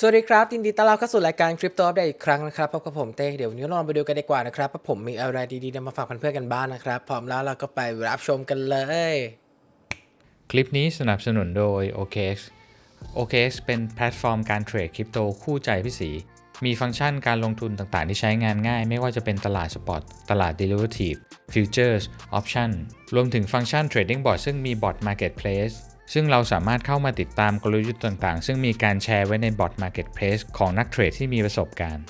สวัสดีครับยินดีต้อนรับเข้าสู่รายการคริปโตอัปเดตอีกครั้งนะครับพบกับผมเต้เดี๋ยววันนี้เราลองไปดูกันดีกว่านะครับว่าผมมีอะไรดีๆนำมาฝากเพื่อนๆกันบ้างนะครับ พร้อมแล้วเราก็ไปรับชมกันเลย คลิปนี้สนับสนุนโดย OKX OKX เป็นแพลตฟอร์มการเทรดคริปโตคู่ใจพี่สีมีฟังก์ชันการลงทุนต่างๆ ที่ใช้งานง่าย ไม่ว่าจะเป็นตลาดสปอตตลาด Derivative Futures Option รวมถึงฟังก์ชัน Trading Bot ซึ่งมี Bot Marketplace ซึ่งเราสามารถเข้ามาติดตามกลยุทธ์ต่างๆ ซึ่งมีการแชร์ไว้ในบอท Marketplace ของนักเทรดที่มีประสบการณ์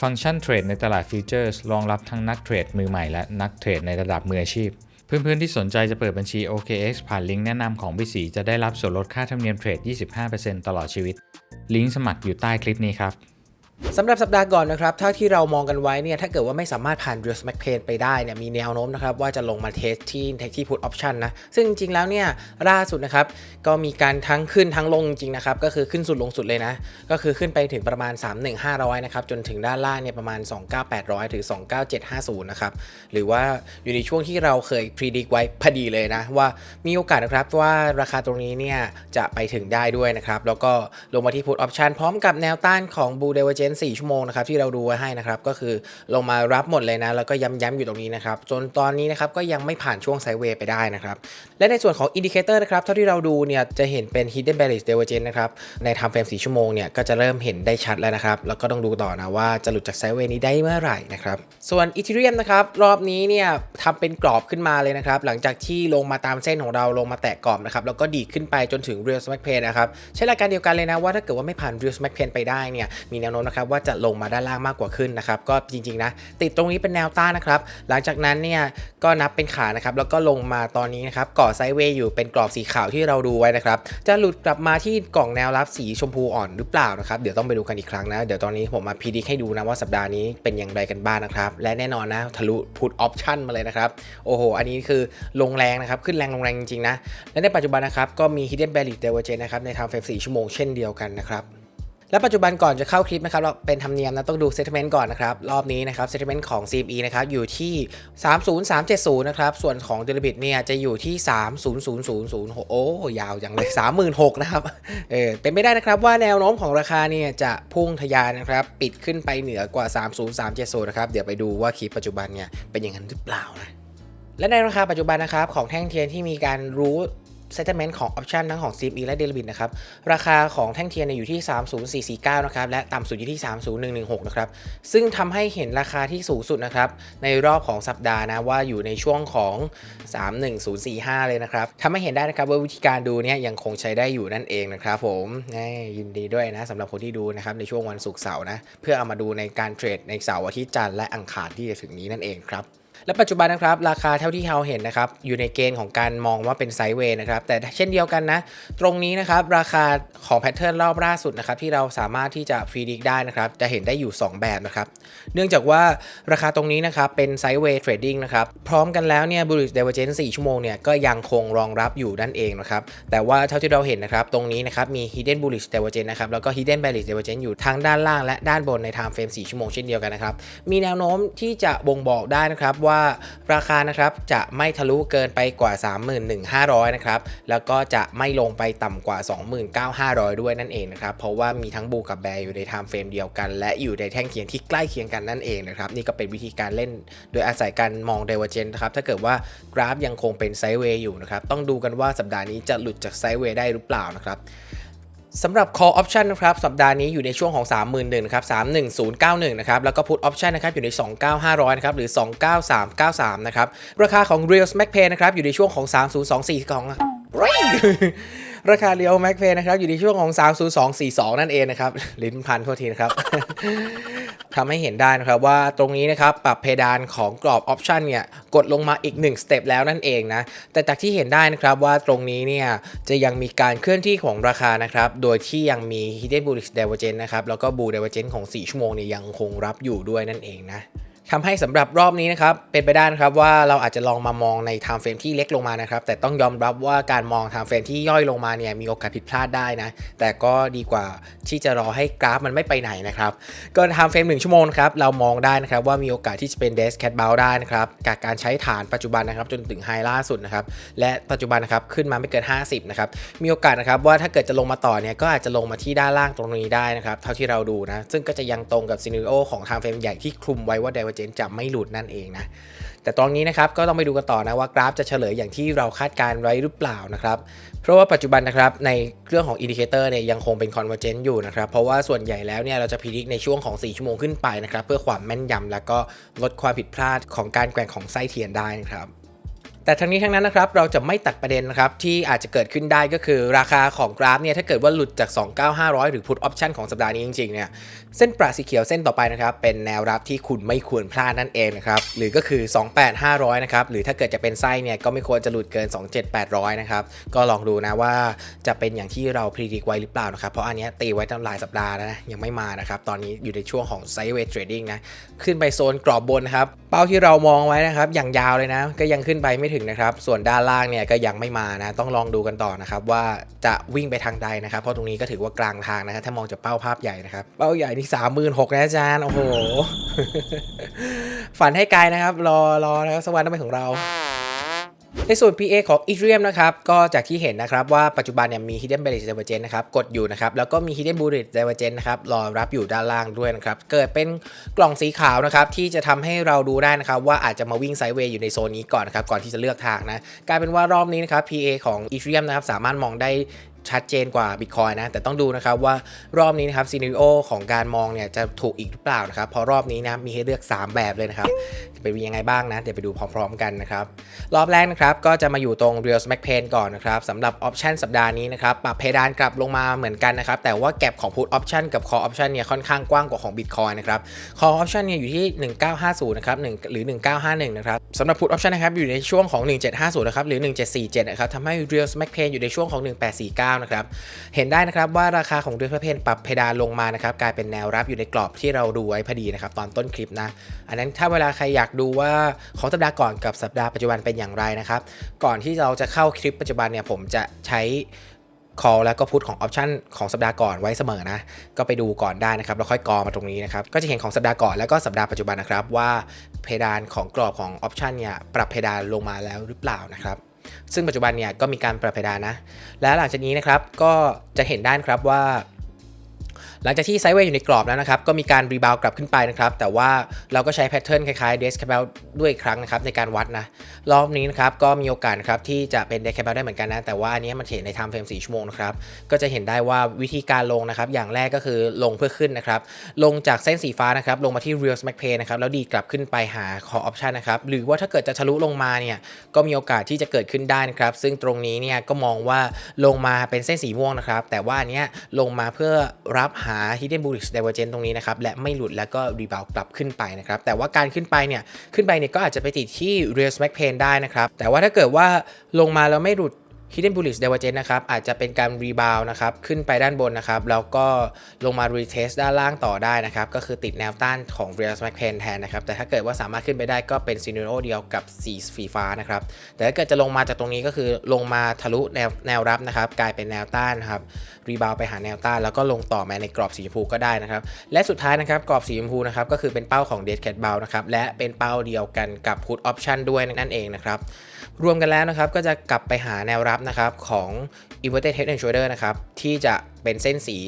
ฟังก์ชันเทรดในตลาดฟิวเจอร์สรองรับทั้งนักเทรดมือใหม่และนักเทรดในระดับมืออาชีพ เพื่อนๆที่สนใจจะเปิดบัญชี OKX ผ่านลิงก์แนะนำของพี่สีจะได้รับส่วนลดค่าธรรมเนียมเทรด 25%ตลอดชีวิต ลิงก์สมัครอยู่ใต้คลิปนี้ครับ สำหรับสัปดาห์ก่อนนะครับถ้าที่เรามองกันไว้เนี่ยถ้าเกิดว่าไม่สามารถผ่าน r e a l s m a c p a n ไปได้เนี่ยมีแนวโน้มนะครับว่าจะลงมาเทสที่ที่ put option นะ ซึ่งจริงๆแล้วเนี่ยล่าสุดนะครับก็มีการทั้งขึ้นทั้งลงจริงนะครับ ก็คือขึ้นสุดลงสุดเลยนะ ก็คือขึ้นไปถึงประมาณ 31500 นะครับ จนถึงด้านล่างเนี่ยประมาณ 29800 ถึง 29750 นะครับ หรือว่าอยู่ในช่วงที่เราเคย predict ไว้พอดีเลยนะ ว่ามีโอกาสนะครับว่าราคาตรงนี้เนี่ยจะไปถึงได้ด้วยนะครับแล้วก็ลงมาที่ put option พร้อมกับแนวต้านของ Blue Divergence 4 ชั่วโมงนะครับที่เราดูไว้ให้นะครับก็คือลงมารับหมดเลยนะแล้วก็ย้ำๆอยู่ตรงนี้นะครับจนตอนนี้นะครับก็ยังไม่ผ่านช่วงไซเวย์ไปได้นะครับและในส่วนของอินดิเคเตอร์นะครับเท่าที่เราดูเนี่ยจะเห็นเป็น hidden bearish divergence นะครับใน time frame 4ชั่วโมงเนี่ยก็จะเริ่มเห็นได้ชัดแล้วนะครับแล้วก็ต้องดูต่อนะว่าจะหลุดจากไซเวย์นี้ได้เมื่อไหร่นะครับส่วน Ethereum นะครับรอบนี้เนี่ยทำเป็นกรอบขึ้นมาเลยนะครับหลังจากที่ลงมาตามเส้นของเราลงมาแตะกรอบนะครับแล้วก็ดีขึ้นไปจนถึง real smack pain นะครับใช้หลักการเดียวกันเลยนะว่าถ้าเกิดว่าไม่ผ่าน real smack pain ไปได้เนี่ยมีแนวโน้มนะครับว่าจะลงมาด้านล่างมากกว่าขึ้นนะครับก็จริงๆนะติดตรงนี้เป็นแนวต้านนะครับหลังจากนั้นเนี่ยก็นับเป็นขานะครับแล้วก็ลงมาตอนนี้นะครับก่อไซด์เวย์อยู่เป็นกรอบสีขาวที่เราดูไว้นะครับจะหลุดกลับมาที่กล่องแนวรับสีชมพูอ่อนหรือเปล่านะครับเดี๋ยวต้องไปดูกันอีกครั้งนะเดี๋ยวตอนนี้ผมมาพีดิให้ดูนะว่าสัปดาห์นี้เป็นอย่างไรกันบ้างนะครับและแน่นอนนะทะลุพุทออปชั่นมาเลยนะครับโอ้โห อันนี้คือลงแรงนะครับขึ้นแรงลงแรงจริงๆนะและในปัจจุบันนะครับก็มี hidden bearish divergence นะครับใน time frame 4ชั่วโมงเช่นเดียวกันนะครับ และปัจจุบันก่อนจะเข้าคลิปนะครับเราเป็นธรรมเนียมนะต้องดู settlement ก่อนนะครับ รอบนี้นะครับ settlement ของ CME นะครับอยู่ที่ 30370 นะครับส่วนของ d e l i b i t เนี่ยจะอยู่ที่ 30000โอ้ยาวอย่างเลย 36,000นะครับเออเป็นไม่ได้นะครับว่าแนวโน้มของราคาเนี่ยจะพุ่งทะยานนะครับปิดขึ้นไปเหนือกว่า 30370 นะครับเดี๋ยวไปดูว่าคลิปปัจจุบันเนี่ยเป็นอย่างนั้นหรือเปล่านะและในราคาปัจจุบันนะครับของแท่งเทียนที่มีการรู้ settlement ของ option ทั้งของ CME และ Delibit นะครับ ราคาของแท่งเทียนเนี่ยอยู่ที่ 30449 นะครับ และต่ำสุดอยู่ที่ 30116 นะครับ ซึ่งทำให้เห็นราคาที่สูงสุดนะครับ ในรอบของสัปดาห์นะ ว่าอยู่ในช่วงของ 31045 เลยนะครับทำให้เห็นได้นะครับว่าวิธีการดูเนี่ยยังคงใช้ได้อยู่นั่นเองนะครับผมนี่ยินดีด้วยนะสำหรับคนที่ดูนะครับในช่วงวันศุกร์เสาร์นะ เพื่อเอามาดูในการเทรดในเสาร์อาทิตย์จันทร์และอังคารที่จะถึงนี้นั่นเองครับ และปัจจุบันนะครับราคาเท่าที่เราเห็นนะครับอยู่ในเกณฑ์ของการมองว่าเป็นไซด์เวย์นะครับแต่เช่นเดียวกันนะ ตรงนี้นะครับราคาของแพทเทิร์นรอบล่าสุดนะครับที่เราสามารถที่จะฟรีดิกได้นะครับจะเห็นได้อยู่ 2 แบบนะครับเนื่องจากว่าราคาตรงนี้นะครับเป็นไซด์เวย์เทรดดิ้งนะครับพร้อมกันแล้วเนี่ยบริสเดเวอเจน4ชั่วโมงเนี่ยก็ยังคงรองรับอยู่นั่นเองนะครับแต่ว่าเท่าที่เราเห็นนะครับตรงนี้นะครับมี hidden bullish divergence นะครับแล้วก็ hidden bearish divergence อยู่ทั้งด้านล่างและด้านบนใน time frame 4ชั่วโมงเช่นเดียวกันนะครับมีแนวโน้มที่จะบ่งบอกได้นะครับว่าราคานะครับจะไม่ทะลุเกินไปกว่า 31,500 นะครับ แล้วก็จะไม่ลงไปต่ำกว่า 29,500 ด้วยนั่นเองนะครับ เพราะว่ามีทั้งบูกับแบร์อยู่ใน time frame เดียวกัน และอยู่ในแท่งเทียนที่ใกล้เคียงกันนั่นเองนะครับ นี่ก็เป็นวิธีการเล่นโดยอาศัยการมอง divergence นะครับ ถ้าเกิดว่ากราฟยังคงเป็นไซด์เวย์อยู่นะครับ ต้องดูกันว่าสัปดาห์นี้จะหลุดจากไซด์เวย์ได้หรือเปล่านะครับ สำหรับ call option นะครับ สัปดาห์นี้อยู่ในช่วงของ 31,000นครับ 31091 นะครับ แล้วก็ put option นะครับ อยู่ใน 29500 นะครับ หรือ 29393 นะครับ ราคาของ real smack pay นะครับ อยู่ในช่วงของ 3024ของราคา real mac pay นะครับ อยู่ในช่วงของ 30242 นั่นเองนะครับ ลิ้นพันโทษทีนะครับ ทำให้เห็นได้นะครับว่าตรงนี้นะครับปรับเพดานของกรอบออปชันเนี่ยกดลงมาอีก1สเต็ปแล้วนั่นเองนะแต่จากที่เห็นได้นะครับว่าตรงนี้เนี่ยจะยังมีการเคลื่อนที่ของราคานะครับโดยที่ยังมี hidden bullish divergence นะครับแล้วก็ bull divergence ของ 4 ชั่วโมงเนี่ยยังคงรับอยู่ด้วยนั่นเองนะ ทำให้สำหรับรอบนี้นะครับเป็นไปได้นะครับว่าเราอาจจะลองมามองใน time frame ที่เล็กลงมานะครับแต่ต้องยอมรับว่าการมอง time frame ที่ย่อยลงมาเนี่ยมีโอกาสผิดพลาดได้นะแต่ก็ดีกว่าที่จะรอให้กราฟมันไม่ไปไหนนะครับก็ time frame 1ชั่วโมงครับเรามองได้นะครับว่ามีโอกาสที่จะเป็น desk cat bounce ได้นะครับจากการใช้ฐานปัจจุบันนะครับจนถึงไฮล่าสุดนะครับและปัจจุบันนะครับขึ้นมาไม่เกิน 50นะครับมีโอกาสนะครับว่าถ้าเกิดจะลงมาต่อเนี่ยก็อาจจะลงมาที่ด้านล่างตรงนี้ได้นะครับเท่าที่เราดูนะซึ่งก็จะยังตรงกับซีนิโอของ time frame ใหญ่ที่คลุมไว้ว่า d i v e r g จะไม่หลุดนั่นเองนะแต่ตอนนี้นะครับก็ต้องไปดูกันต่อนะว่ากราฟจะเฉลยอย่างที่เราคาดการไว้หรือเปล่านะครับเพราะว่าปัจจุบันนะครับในเรื่องของอินดิเคเตอร์เนี่ยยังคงเป็น convergent อยู่นะครับเพราะว่าส่วนใหญ่แล้วเนี่ยเราจะพิจิกในช่วงของ 4 ชั่วโมงขึ้นไปนะครับเพื่อความแม่นยำแล้วก็ลดความผิดพลาดของการแกว่งของไส้เทียนได้นะครับ แต่ทั้งนี้ทั้งนั้นนะครับเราจะไม่ตัดประเด็นนะครับที่อาจจะเกิดขึ้นได้ก็คือราคาของกราฟเนี่ยถ้าเกิดว่าหลุดจาก 29500 หรือ put option ของสัปดาห์นี้จริงๆเนี่ยเส้นประสีเขียวเส้นต่อไปนะครับเป็นแนวรับที่คุณไม่ควรพลาดนั่นเองนะครับหรือก็คือ 28500 นะครับหรือถ้าเกิดจะเป็นไส้เนี่ยก็ไม่ควรจะหลุดเกิน 27800 นะครับก็ลองดูนะว่าจะเป็นอย่างที่เราพรีดิกไว้หรือเปล่านะครับเพราะอันเนี้ยตีไว้ตั้งหลายสัปดาห์แล้วนะยังไม่มานะครับตอนนี้อยู่ในช่วงของ sideways trading นะขึ้นไปโซนกรอบบนนะครับเป้าที่เรามองไว้นะครับอย่างยาวเลยนะก็ยังขึ้นไปไม่ถึงนะครับส่วนด้านล่างเนี่ยก็ยังไม่มานะต้องลองดูกันต่อนะครับว่าจะวิ่งไปทางใดนะครับเพราะตรงนี้ก็ถือว่ากลางทางนะครับถ้ามองจากเป้าภาพใหญ่นะครับเป้าใหญ่นี่สามหมื่นหกนะอาจารย์โอ้โหฝันให้ไกลนะครับ รอรอนะครับสวรรค์ต้องเป็นของเรา ในส่วน PA ของ Ethereum นะครับก็จากที่เห็นนะครับว่าปัจจุบันเนี่ยมี Hidden Bullish Divergence นะครับกดอยู่นะครับแล้วก็มี Hidden Bullish Divergence นะครับรอรับอยู่ด้านล่างด้วยนะครับเกิดเป็นกล่องสีขาวนะครับที่จะทำให้เราดูได้นะครับว่าอาจจะมาวิ่งไซด์เวย์อยู่ในโซนนี้ก่อนนะครับก่อนที่จะเลือกทางนะกลายเป็นว่ารอบนี้นะครับ PA ของ Ethereum นะครับสามารถมองได้ ชัดเจนกว่า Bitcoin นะ แต่ต้องดูนะครับว่ารอบนี้นะครับซีนิโอของการมองเนี่ยจะถูกอีกหรือเปล่านะครับพราะรอบนี้นะมีให้เลือก 3 แบบเลยนะครับ จะเป็นยังไงบ้างนะ เดี๋ยวไปดูพร้อมๆกันนะครับ รอบแรกนะครับ ก็จะมาอยู่ตรง Real Smack Pain ก่อนนะครับสำหรับ Option สัปดาห์นี้นะครับ ปรับเพดานกลับลงมาเหมือนกันนะครับ แต่ว่าแก็บของ Put Option กับ Call Option เนี่ยค่อนข้างกว้างกว่าของ Bitcoin นะครับ Call Option เนี่ยอยู่ที่ 1950นะครับ1หรือ 1951นะครับสำหรับ Put Option นะครับอยู่ในช่วงของ 1750นะครับหรือ 1747นะครับทำให้ Real Smack Pain อยู่ในช่วงของ 1849นะครับ เห็นได้นะครับว่าราคาของ Real Smack Pain ปรับเพดานลงมานะครับกลายเป็นแนวรับอยู่ในกรอบที่เราดูไว้พอดีนะครับตอนต้นคลิปนะ อันนั้นถ้าเวลาใครอยากดูว่าของสัปดาห์ก่อนกับสัปดาห์ปัจจุบันเป็นอย่างไรนะครับก่อนที่เราจะเข้าคลิปปัจจุบันเนี่ยผมจะใช้ call แล้วก็พุทของ option ของสัปดาห์ก่อนไว้เสมอนะ ก็ไปดูก่อนได้นะครับ แล้วค่อยกอมาตรงนี้นะครับ ก็จะเห็นของสัปดาห์ก่อนแล้วก็สัปดาห์ปัจจุบันนะครับ ว่าเพดานของกรอบของ option เนี่ยปรับเพดานลงมาแล้วหรือเปล่านะครับ ซึ่งปัจจุบันเนี่ยก็มีการปรับเพดานนะ และหลังจากนี้นะครับก็จะเห็นได้นครับว่า หลังจากที่ไซด์เวย์อยู่ในกรอบแล้วนะครับ ก็มีการรีบาวกลับขึ้นไปนะครับ แต่ว่าเราก็ใช้แพทเทิร์นคล้ายๆเดสแคปเบลด้วยอีกครั้งนะครับในการวัดนะ รอบนี้นะครับก็มีโอกาสครับที่จะเป็นเดสแคปเบลได้เหมือนกันนะ แต่ว่าอันนี้มันเห็นในไทม์เฟรม4ชั่วโมงนะครับ ก็จะเห็นได้ว่าวิธีการลงนะครับ อย่างแรกก็คือลงเพื่อขึ้นนะครับ ลงจากเส้นสีฟ้านะครับ ลงมาที่ real smack pay นะครับ แล้วดีดกลับขึ้นไปหา call option นะครับ หรือว่าถ้าเกิดจะทะลุลงมาเนี่ย ก็มีโอกาสที่จะเกิดขึ้นได้นะครับ ซึ่งตรงนี้เนี่ยก็มองว่าลงมาเป็นเส้นสีม่วงนะครับ แต่ว่าอันเนี้ยลงมาเพื่อรับหา hidden bullish divergence ตรงนี้นะครับ และไม่หลุดแล้วก็รีบาวกลับขึ้นไปนะครับ แต่ว่าการขึ้นไปเนี่ยขึ้นไปเนี่ยก็อาจจะไปติดที่ real smack pain ได้นะครับ แต่ว่าถ้าเกิดว่าลงมาแล้วไม่หลุด Hidden Bullish Divergence นะครับอาจจะเป็นการรีบาวนะครับขึ้นไปด้านบนนะครับแล้วก็ลงมา retest ด้านล่างต่อได้นะครับก็คือติดแนวต้านของ Real Smack Pain แทนนะครับแต่ถ้าเกิดว่าสามารถขึ้นไปได้ก็เป็นซีน a r โอเดียวกับสีสีฟ้านะครับแต่ถ้าเกิดจะลงมาจากตรงนี้ก็คือลงมาทะลุแนวแนวรับนะครับกลายเป็นแนวต้านครับรีบาวไปหาแนวต้าน แล้วก็ลงต่อมาในกรอบสีชมพูก็ได้นะครับและสุดท้ายนะครับกรอบสีชมพูนะครับก็คือเป็นเป้าของ Dead Cat Bow นะครับและเป็นเป้าเดียวกันกับ Put Option ด้วยนั่นเองนะครับรวมกันแล้วนะครับก็จะกลับไปหาแนวรับนะครับของ inverted head and shoulder นะครับที่จะเป็นเส้นสี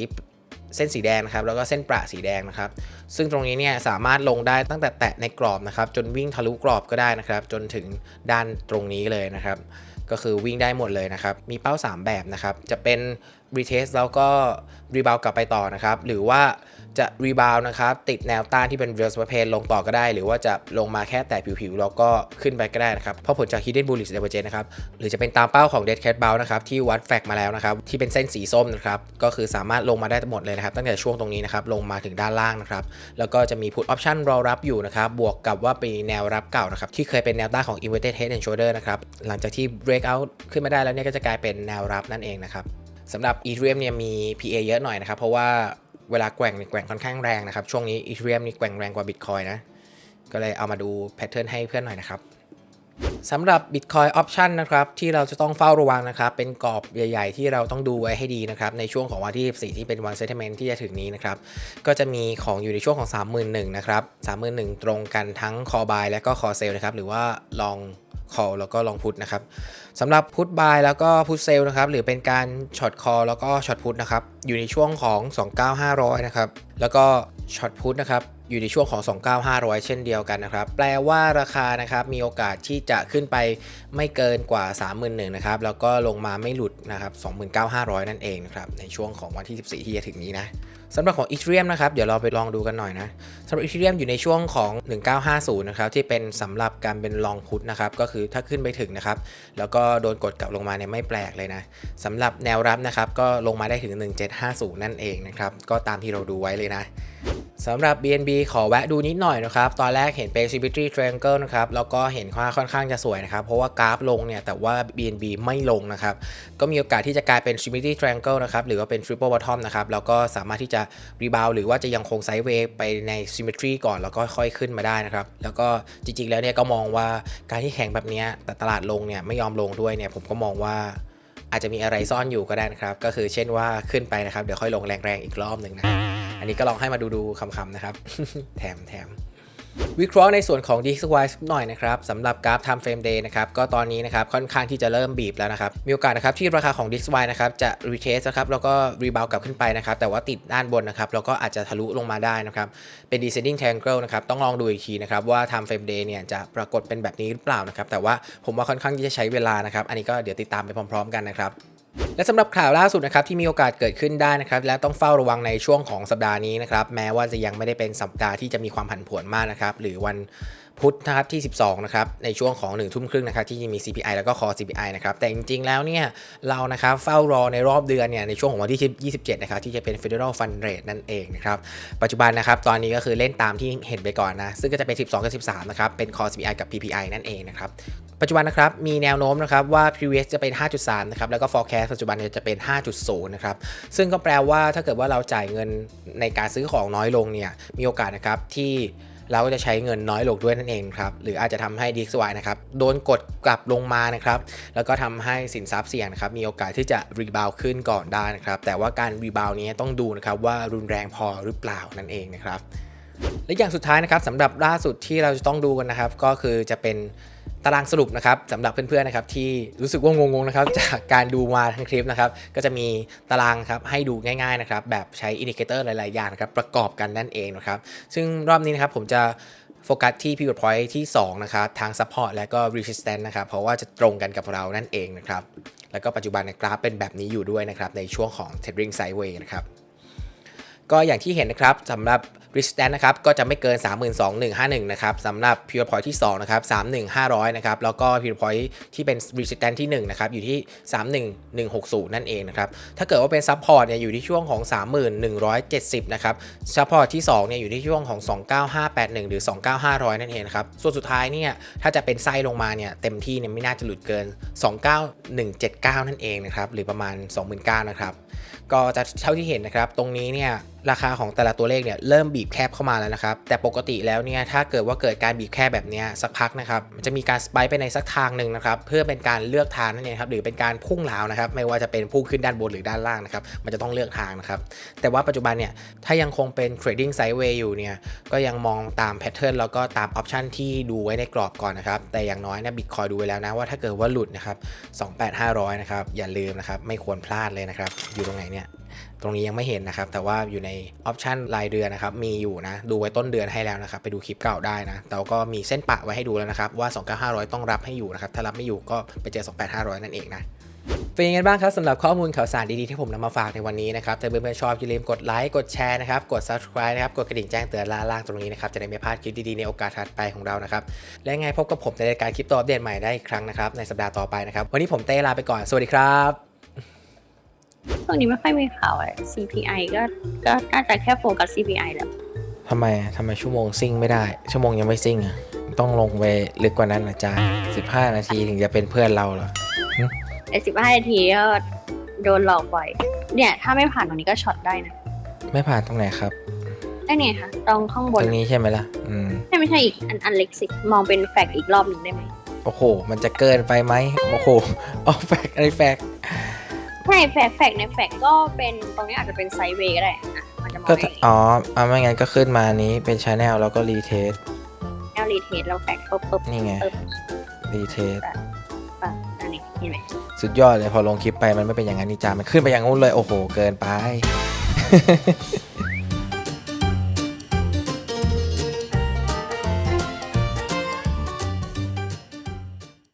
เส้นสีแดงนะครับแล้วก็เส้นประสีแดงนะครับ ซึ่งตรงนี้เนี่ยสามารถลงได้ตั้งแต่แตะในกรอบนะครับ จนวิ่งทะลุกรอบก็ได้นะครับ จนถึงด้านตรงนี้เลยนะครับ ก็คือวิ่งได้หมดเลยนะครับ มีเป้า 3 แบบนะครับ จะเป็น retest แล้วก็ rebound กลับไปต่อนะครับ หรือว่าจะรีบาวนะครับติดแนวต้านที่เป็น real s p a n ลงต่อก็ได้ หรือว่าจะลงมาแค่แต่ผิวๆ แล้วก็ขึ้นไปก็ได้นะครับ เพราะผลจาก hidden bullish divergence นะครับ หรือจะเป็นตามเป้าของ dead cat bounce นะครับ ที่วัดแฟกมาแล้วนะครับ ที่เป็นเส้นสีส้มนะครับ ก็คือสามารถลงมาได้หมดเลยนะครับ ตั้งแต่ช่วงตรงนี้นะครับ ลงมาถึงด้านล่างนะครับ แล้วก็จะมี put option รอรับอยู่นะครับ บวกกับว่าเป็นแนวรับเก่านะครับที่เคยเป็นแนวต้านของ inverted head and shoulder นะครับหลังจากที่ break out ขึ้นมาได้แล้วเนี่ยก็จะกลายเป็นแนวรับนั่นเองนะครับ สำหรับอีเทียมเนี่ยมี PA เยอะหน่อยนะครับ เพราะว่าเวลาแกว่งเนี่ยแกว่งค่อนข้างแรงนะครับ ช่วงนี้อีเทเรียมนี่แกว่งแรงกว่าบิตคอยนะ ก็เลยเอามาดูแพทเทิร์นให้เพื่อนหน่อยนะครับ สำหรับ Bitcoin Option นะครับที่เราจะต้องเฝ้าระวังนะครับเป็นกรอบใหญ่ ๆ ที่เราต้องดูไว้ให้ดีนะครับในช่วงของวันที่ 14 ที่เป็นวัน Settlement ที่จะถึงนี้นะครับก็จะมีของอยู่ในช่วงของ 31,000นะครับ31,000 ตรงกันทั้ง Call Buy และก็ Call Sell นะครับหรือว่า Long Call แล้วก็ Long Put นะครับสำหรับ Put Buy แล้วก็ Put Sell นะครับหรือเป็นการ Short Call แล้วก็ Short Put นะครับอยู่ในช่วงของ 29,500 นะครับแล้วก็ Short Put นะครับ อยู่ในช่วงของ 29,500 เช่นเดียวกันนะครับ แปลว่าราคานะครับมีโอกาสที่จะขึ้นไปไม่เกินกว่า 31,000นะครับ แล้วก็ลงมาไม่หลุดนะครับ 29,500 นั่นเองนะครับ ในช่วงของวันที่ 14 ที่จะถึงนี้นะสำหรับของ Ethereum นะครับ เดี๋ยวเราไปลองดูกันหน่อยนะสำหรับ Ethereum อยู่ในช่วงของ 1950 นะครับ ที่เป็นสำหรับการเป็นลองพุทนะครับ ก็คือถ้าขึ้นไปถึงนะครับ แล้วก็โดนกดกลับลงมาเนี่ยไม่แปลกเลยนะสำหรับแนวรับนะครับ ก็ลงมาได้ถึง 1750 นั่นเองนะครับ ก็ตามที่เราดูไว้เลยนะ สำหรับ BNB ขอแวะดูนิดหน่อยนะครับ ตอนแรกเห็นเป็น Symmetry Triangle นะครับ แล้วก็เห็นว่าค่อนข้างจะสวยนะครับ เพราะว่ากราฟลงเนี่ย แต่ว่า BNB ไม่ลงนะครับ ก็มีโอกาสที่จะกลายเป็น Symmetry Triangle นะครับ หรือว่าเป็น Triple Bottom นะครับ แล้วก็สามารถที่จะ rebound หรือว่าจะยังคง Sideways ไปใน Symmetry ก่อน แล้วก็ค่อยขึ้นมาได้นะครับ แล้วก็จริงๆ แล้วเนี่ยก็มองว่าการที่แข็งแบบนี้แต่ตลาดลงเนี่ยไม่ยอมลงด้วยเนี่ย ผมก็มองว่าอาจจะมีอะไรซ่อนอยู่ก็ได้นะครับ ก็คือเช่นว่าขึ้นไปนะครับ เดี๋ยวค่อยลงแรงๆอีกรอบหนึ่งนะ อันนี้ก็ลองให้มาดูดูๆคำๆนะครับ แถมแถมวิเคราะห์ในส่วนของ DXY สักหน่อยนะครับสำหรับกราฟ Time Frame Day นะครับก็ตอนนี้นะครับค่อนข้างที่จะเริ่มบีบแล้วนะครับ มีโอกาสนะครับที่ราคาของ DXY นะครับจะ retest นะครับแล้วก็ rebound กลับขึ้นไปนะครับแต่ว่าติดด้านบนนะครับแล้วก็อาจจะทะลุลงมาได้นะครับเป็น descending triangle นะครับต้องลองดูอีกทีนะครับว่า time frame day เนี่ยจะปรากฏเป็นแบบนี้หรือเปล่านะครับแต่ว่าผมว่าค่อนข้างที่จะใช้เวลานะครับอันนี้ก็เดี๋ยวติดตามไปพร้อม ๆ กันนะครับ และสำหรับข่าวล่าสุดนะครับที่มีโอกาสเกิดขึ้นได้นะครับและต้องเฝ้าระวังในช่วงของสัปดาห์นี้นะครับแม้ว่าจะยังไม่ได้เป็นสัปดาห์ที่จะมีความผันผวนมากนะครับหรือวัน พุธนะครับที่ 12นะครับในช่วงของ1ทุ่มครึ่งนะครับที่จะมี CPI แล้วก็คอ CPI นะครับแต่จริงๆแล้วเนี่ยเรานะครับเฝ้ารอในรอบเดือนเนี่ยในช่วงของวันที่ 27นะครับที่จะเป็น Federal Fund Rate นั่นเองนะครับปัจจุบันนะครับตอนนี้ก็คือเล่นตามที่เห็นไปก่อนนะซึ่งก็จะเป็น 12 กับ 13นะครับเป็น Core CPI กับ PPI นั่นเองนะครับปัจจุบันนะครับมีแนวโน้มนะครับว่า previous จะเป็น 5.3 นะครับแล้วก็ forecast ปัจจุบันเนี่ยจะเป็น 5.0 นะครับซึ่งก็แปลว่าถ้าเกิดว่าเราจ่ายเงินในการซื้อของน้อยลงเนี่ยมีโอกาสนะครับที่ เราก็จะใช้เงินน้อยลงด้วยนั่นเองครับ หรืออาจจะทำให้ DXY นะครับ โดนกดกลับลงมานะครับ แล้วก็ทำให้สินทรัพย์เสี่ยงนะครับ มีโอกาสที่จะรีบาวขึ้นก่อนได้นะครับ แต่ว่าการรีบาวนี้ต้องดูนะครับว่ารุนแรงพอหรือเปล่านั่นเองนะครับ และอย่างสุดท้ายนะครับสำหรับล่าสุดที่เราจะต้องดูกันนะครับ ก็คือจะเป็น ตารางสรุปนะครับสำหรับเพื่อนๆนะครับที่รู้สึกว่างงๆนะครับจากการดูมาทั้งคลิปนะครับก็จะมีตารางครับให้ดูง่ายๆนะครับแบบใช้อินดิเคเตอร์หลายๆอย่างนะครับประกอบกันนั่นเองนะครับซึ่งรอบนี้นะครับผมจะโฟกัสที่ pivot point ที่ 2 นะครับ ทาง support และก็ resistance นะครับ เพราะว่าจะตรงกันกับเรานั่นเองนะครับ แล้วก็ปัจจุบันในกราฟเป็นแบบนี้อยู่ด้วยนะครับ ในช่วงของ trading sideways นะครับ ก็อย่างที่เห็นนะครับสำหรับ resistance นะครับก็จะไม่เกิน 32,151 นะครับสำหรับ pivot point ที่2นะครับ31,500 นะครับแล้วก็ pivot point ที่เป็น resistance ที่1นะครับอยู่ที่ 31,160 นั่นเองนะครับถ้าเกิดว่าเป็น support เนี่ยอยู่ที่ช่วงของ 31,170 นะครับ support ที่2เนี่ยอยู่ที่ช่วงของ 29581 หรือ 29500 นั่นเองนะครับส่วนสุดท้ายเนี่ยถ้าจะเป็นไส้ลงมาเนี่ยเต็มที่เนี่ยไม่น่าจะหลุดเกิน 29179 นั่นเองนะครับหรือประมาณ 29,000 นะครับ ก็จะเท่าที่เห็นนะครับ ตรงนี้เนี่ยราคาของแต่ละตัวเลขเนี่ยเริ่มบีบแคบเข้ามาแล้วนะครับ แต่ปกติแล้วเนี่ยถ้าเกิดว่าเกิดการบีบแคบแบบนี้สักพักนะครับมันจะมีการสไปไปในสักทางหนึ่งนะครับเพื่อเป็นการเลือกทางนั่นเองครับหรือเป็นการพุ่งเหลานะครับไม่ว่าจะเป็นพุ่งขึ้นด้านบนหรือด้านล่างนะครับมันจะต้องเลือกทางนะครับแต่ว่าปัจจุบันเนี่ยถ้ายังคงเป็น trading sideways อยู่เนี่ยก็ยังมองตามแพทเทิร์นแล้วก็ตามออปชันที่ดูไว้ในกรอบก่อนนะครับแต่อย่างน้อยนะบิตคอยดูไว้แล้วนะว่าถ้าเกิดว่าหลุดนะครับ28,500นะครับอย่าลืมนะครับไม่ควรพลาดเลยนะครับอยู่ตรงไหนเนี่ย ตรงนี้ยังไม่เห็นนะครับ แต่ว่าอยู่ในออปชันรายเดือนนะครับ มีอยู่นะ ดูไว้ต้นเดือนให้แล้วนะครับ ไปดูคลิปเก่าได้นะแต่ก็มีเส้นปะไว้ให้ดูแล้วนะครับ ว่า 29500 ต้องรับให้อยู่นะครับ ถ้ารับไม่อยู่ก็ไปเจอ 28500 นั่นเองนะเป็นยังไงบ้างครับสำหรับข้อมูลข่าวสารดีๆ ที่ผมนำมาฝากในวันนี้นะครับถ้าเพื่อนๆชอบอย่าลืมกดไลค์กดแชร์นะครับกด subscribe นะครับกดกระดิ่งแจ้งเตือนล่างตรงนี้นะครับจะได้ไม่พลาดคลิปดีๆ ในโอกาสถัดไปของเรานะครับและยังไงพบกับผมในรายการคลิปตัวอัปเดตใหม่ได้อีกครั้งนะครับในสัปดาห์ต่อไปนะครับวันนี้ผมเต้ลาไปก่อนสวัสดีครับ วงนี้ไม่ค่อยมีข่าวอะไร CPI ก็ก็น่าจะแค่โฟกัส CPI แหล้วทำไมอะทำไมชั่วโมงซิ่งไม่ได้ ชั่วโมงยังไม่ซิ่งอะต้องลงไปลึกกว่านั้นนะจ๊ะ15 นาทีถึงจะเป็นเพื่อนเราเหรอแต่สิบห้านาทีก็โดนหลอกบ่อยเนี่ยถ้าไม่ผ่านตรงนี้ก็ช็อตได้นะไม่ผ่านตรงไหนครับในก็เนี่ยค่ะตรงข้างบตนรงนี้ใช่ไหมล่ะอืมไม่ไม่ใช่อีกอันอันเล็กสิมองเป็นแฟกต์อีกรอบหนึ่งได้ไหมโอ้โห มันจะเกินไปไหมโอ้โหเอาแฟกอะไรแฟก ใช่แฟกต์แฟกต์ในแฟกต์ก็เป็นตรงนี้อาจจะเป็นไซด์เวย์ก็ได้อะมันจะมองก็ได้อย่างงี้อ๋อเอาไม่งั้นก็ขึ้นมานี้เป็นชาแนลแล้วก็รีเทสแอลรีเทสเราแฟกต์ปุ๊บปุ๊บนี่ไง ปุ๊บรีเทส ปั๊บอันนี้เห็นไหมสุดยอดเลยพอลงคลิปไปมันไม่เป็นอย่างนั้นนี่จ้ามันขึ้นไปอย่างงู้นเลย โอ้โห เกินไป